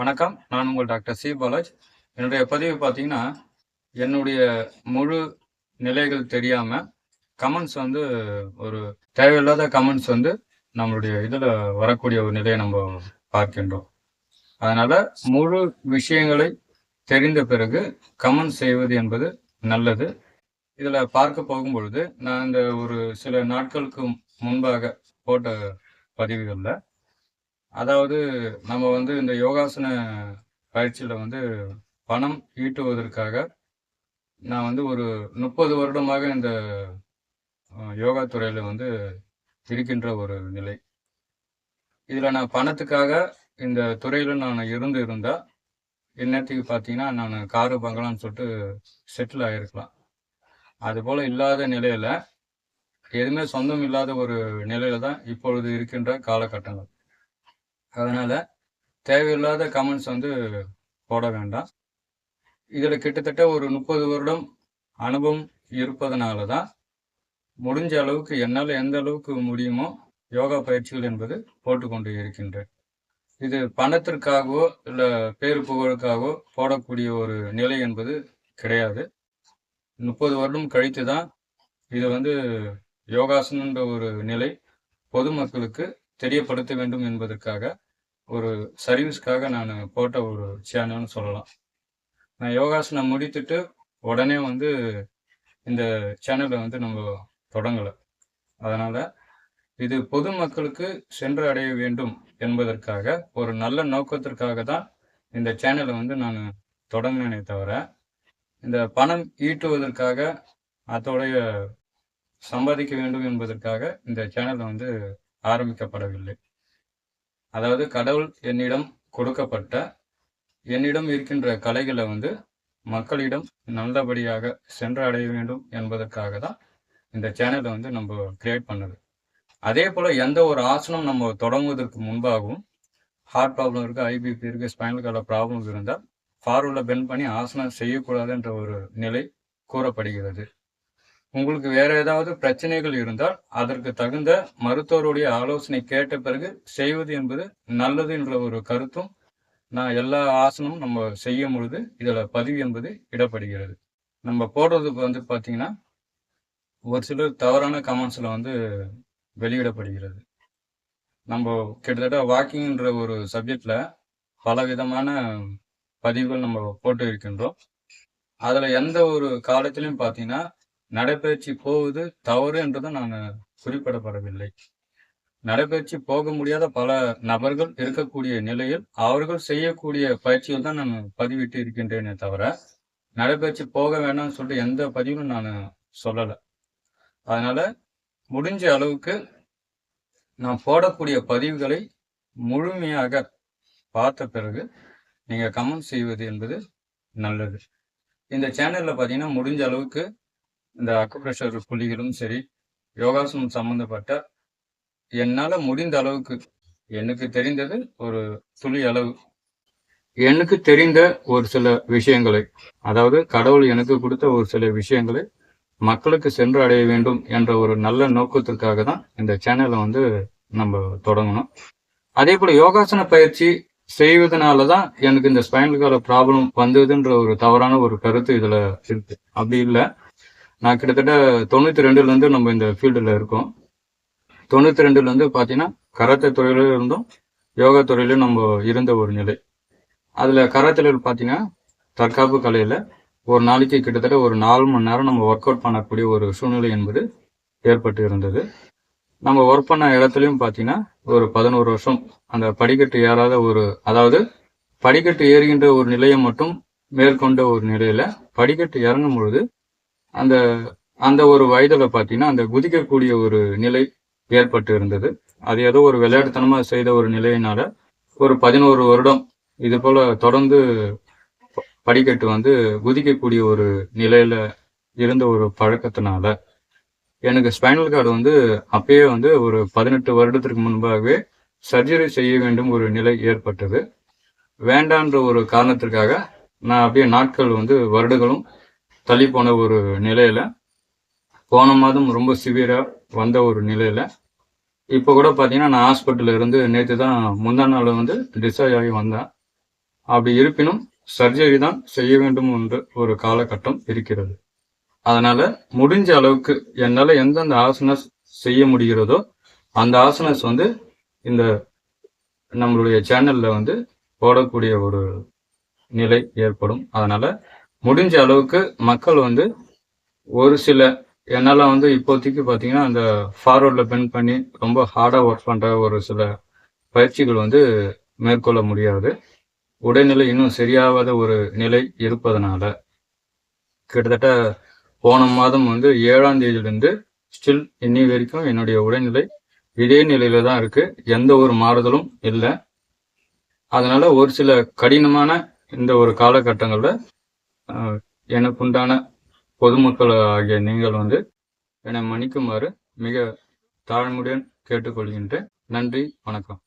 வணக்கம். நான் உங்கள் டாக்டர் சி. பாலாஜ். என்னுடைய பதிவு பார்த்தீங்கன்னா என்னுடைய முழு நிலைகள் தெரியாமல் கமெண்ட்ஸ் வந்து ஒரு தேவையில்லாத கமெண்ட்ஸ் வந்து நம்மளுடைய இதில் வரக்கூடிய ஒரு நிலையை நம்ம பார்க்கின்றோம். அதனால் முழு விஷயங்களை தெரிந்த பிறகு கமெண்ட் செய்வது என்பது நல்லது. இதில் பார்க்க போகும் பொழுது நான் இந்த ஒரு சில நாட்களுக்கு முன்பாக போட்ட பதிவுகளில் அதாவது நம்ம வந்து இந்த யோகாசன பயிற்சியில் வந்து பணம் ஈட்டுவதற்காக நான் வந்து ஒரு முப்பது வருடமாக இந்த யோகா துறையில் வந்து இருக்கின்ற ஒரு நிலை. இதில் நான் பணத்துக்காக இந்த துறையில் நான் இருந்து இருந்தால் இந்நேரத்துக்கு பார்த்தீங்கன்னா நான் காரு பங்களான்னு சொல்லிட்டு செட்டில் ஆகிருக்கலாம் அதுபோல் இல்லாத நிலையில் எதுவுமே சொந்தம் இல்லாத ஒரு நிலையில் தான் இப்பொழுது இருக்கின்ற காலகட்டங்கள். அதனால் தேவையில்லாத கமெண்ட்ஸ் வந்து போட வேண்டாம். இதில் கிட்டத்தட்ட ஒரு முப்பது வருடம் அனுபவம் இருப்பதனால தான் முடிஞ்ச அளவுக்கு என்னால் எந்த அளவுக்கு முடியுமோ யோகா பயிற்சிகள் என்பது போட்டுக்கொண்டு இருக்கின்றேன். இது பணத்திற்காகவோ இல்லை பேரு புகழுக்காகவோ போடக்கூடிய ஒரு நிலை என்பது கிடையாது. முப்பது வருடம் கழித்து தான் இது வந்து யோகாசனன்ற ஒரு நிலை பொதுமக்களுக்கு தெரியப்படுத்த வேண்டும் என்பதற்காக ஒரு சர்வீஸ்க்காக நான் போட்ட ஒரு சேனல்னு சொல்லலாம். நான் யோகாசனம் முடித்துட்டு உடனே வந்து இந்த சேனலை வந்து நம்ம தொடங்கலை. அதனால் இது பொதுமக்களுக்கு சென்று அடைய வேண்டும் என்பதற்காக ஒரு நல்ல நோக்கத்திற்காக தான் இந்த சேனலை வந்து நான் தொடங்கினே தவிர இந்த பணம் ஈட்டுவதற்காக அதோடைய சம்பாதிக்க வேண்டும் என்பதற்காக இந்த சேனல் வந்து ஆரம்பிக்கப்படவில்லை. அதாவது கடவுள் என்னிடம் கொடுக்கப்பட்ட என்னிடம் இருக்கின்ற கலைகளை வந்து மக்களிடம் நல்லபடியாக சென்றடைய வேண்டும் என்பதற்காக தான் இந்த சேனலை வந்து நம்ம கிரியேட் பண்ணது. அதே போல் எந்த ஒரு ஆசனம் நம்ம தொடங்குவதற்கு முன்பாகவும் ஹார்ட் ப்ராப்ளம் இருக்குது ஐபிபி இருக்குது ஸ்பைனல் கார்டில் ப்ராப்ளம் இருந்தால் ஃபார்வர்டில் பெண்ட் பண்ணி ஆசனம் செய்யக்கூடாதுன்ற ஒரு நிலை கூறப்படுகிறது. உங்களுக்கு வேற ஏதாவது பிரச்சனைகள் இருந்தால் அதற்கு தகுந்த மருத்துவருடைய ஆலோசனை கேட்ட பிறகு செய்வது என்பது நல்லது என்ற ஒரு கருத்தும் நான் எல்லா ஆசனமும் நம்ம செய்யும் பொழுது இதில் பதிவு என்பது இடப்படுகிறது. நம்ம போடுறதுக்கு வந்து பார்த்தீங்கன்னா ஒரு சிலர் தவறான கமெண்ட்ஸில் வந்து வெளியிடப்படுகிறது. நம்ம கிட்டத்தட்ட வாக்கிங்ன்ற ஒரு சப்ஜெக்டில் பல விதமான பதிவுகள் நம்ம போட்டு இருக்கின்றோம். அதில் எந்த ஒரு காலத்திலையும் பார்த்தீங்கன்னா நடைபயிற்சி போவது தவறு என்றுதான் நான் குறிப்பிடப்படவில்லை. நடைபயிற்சி போக முடியாத பல நபர்கள் இருக்கக்கூடிய நிலையில் அவர்கள் செய்யக்கூடிய பயிற்சிகள் தான் நான் பதிவிட்டு இருக்கின்றேனே தவிர நடைபயிற்சி போக வேண்டாம்னு சொல்லிட்டு எந்த பதிவும் நான் சொல்லலை. அதனால முடிஞ்ச அளவுக்கு நான் போடக்கூடிய பதிவுகளை முழுமையாக பார்த்த பிறகு நீங்கள் கமெண்ட் செய்வது என்பது நல்லது. இந்த சேனலில் பார்த்தீங்கன்னா முடிஞ்ச அளவுக்கு இந்த அக்குப்ரெஷர் புள்ளிகளும் சரி யோகாசனம் சம்பந்தப்பட்ட என்னால் முடிந்த அளவுக்கு எனக்கு தெரிந்தது ஒரு துளி அளவு. எனக்கு தெரிந்த ஒரு சில விஷயங்களை அதாவது கடவுள் எனக்கு கொடுத்த ஒரு சில விஷயங்களை மக்களுக்கு சென்று அடைய வேண்டும் என்ற ஒரு நல்ல நோக்கத்திற்காக தான் இந்த சேனலை வந்து நம்ம தொடங்கணும். அதே போல் யோகாசன பயிற்சி செய்வதனால தான் எனக்கு இந்த ஸ்பைனல் கால ப்ராப்ளம் வந்ததுன்ற ஒரு தவறான ஒரு கருத்து இதில் இருக்கு. அப்படி இல்லை. நான் கிட்டத்தட்ட தொண்ணூத்தி ரெண்டுலேருந்து நம்ம இந்த ஃபீல்டில் இருக்கோம். தொண்ணூத்தி ரெண்டுலேருந்து பார்த்தீங்கன்னா கராத்தே துறையிலும் இருந்தும் யோகா துறையிலும் நம்ம இருந்த ஒரு நிலை. அதில் கராத்தில் பார்த்தீங்கன்னா தற்காப்பு கலையில் ஒரு நாளைக்கு கிட்டத்தட்ட ஒரு நாலு மணி நேரம் நம்ம ஒர்க் அவுட் பண்ணக்கூடிய ஒரு சூழ்நிலை என்பது ஏற்பட்டு இருந்தது. நம்ம ஒர்க் பண்ண இடத்துலையும் பார்த்தீங்கன்னா ஒரு பதினோரு வருஷம் அந்த படிக்கட்டு ஏறாத ஒரு அதாவது படிக்கட்டு ஏறுகின்ற ஒரு நிலையை மட்டும் மேற்கொண்ட ஒரு நிலையில் படிக்கட்டு இறங்கும் பொழுது அந்த அந்த ஒரு வயதில் பார்த்தீங்கன்னா அந்த குதிக்கக்கூடிய ஒரு நிலை ஏற்பட்டு இருந்தது. அது ஏதோ ஒரு விளையாட்டுத்தனமாக செய்த ஒரு நிலையினால ஒரு பதினோரு வருடம் இது போல தொடர்ந்து படிக்கட்டு வந்து குதிக்கக்கூடிய ஒரு நிலையில இருந்த ஒரு பழக்கத்தினால எனக்கு ஸ்பைனல் கார்டு வந்து அப்பயே வந்து ஒரு பதினெட்டு வருடத்திற்கு முன்பாகவே சர்ஜரி செய்ய வேண்டும் ஒரு நிலை ஏற்பட்டது. வேண்டான்ற ஒரு காரணத்திற்காக நான் அப்படியே நாட்கள் வந்து வருடங்களும் தள்ளி போன ஒரு நிலையில் போன மாதம் ரொம்ப சிவியராக வந்த ஒரு நிலையில் இப்போ கூட பார்த்தீங்கன்னா நான் ஹாஸ்பிட்டலில் இருந்து நேற்று தான் முந்தா நாள் வந்து டிஸ்சார்ஜ் ஆகி வந்தேன். அப்படி இருப்பினும் சர்ஜரி தான் செய்ய வேண்டும் என்று ஒரு காலகட்டம் இருக்கிறது. அதனால் முடிஞ்ச அளவுக்கு என்னால் எந்தெந்த ஆசனஸ் செய்ய முடிகிறதோ அந்த ஆசனஸ் வந்து இந்த நம்மளுடைய சேனலில் வந்து போடக்கூடிய ஒரு நிலை ஏற்படும். அதனால் முடிஞ்ச அளவுக்கு மக்கள் வந்து ஒரு சில என்னால வந்து இப்போதைக்கு பார்த்தீங்கன்னா அந்த ஃபார்வர்டில் பென் பண்ணி ரொம்ப ஹார்டாக ஒர்க் பண்ணுற ஒரு சில பயிற்சிகள் வந்து மேற்கொள்ள முடியாது. உடல்நிலை இன்னும் சரியாகாத ஒரு நிலை இருப்பதனால கிட்டத்தட்ட போன மாதம் வந்து ஏழாம் தேதியிலிருந்து ஸ்டில் இன்னி வரைக்கும் என்னுடைய உடல்நிலை இதே நிலையில தான் இருக்கு. எந்த ஒரு மாறுதலும் இல்லை. அதனால ஒரு சில கடினமான இந்த ஒரு காலகட்டங்களில் எனக்குண்டான பொதுமக்கள் ஆகிய நீங்கள் வந்து என்னை மன்னிக்குமாறு மிக தாழ்மையுடன் கேட்டுக்கொள்கின்றேன். நன்றி வணக்கம்.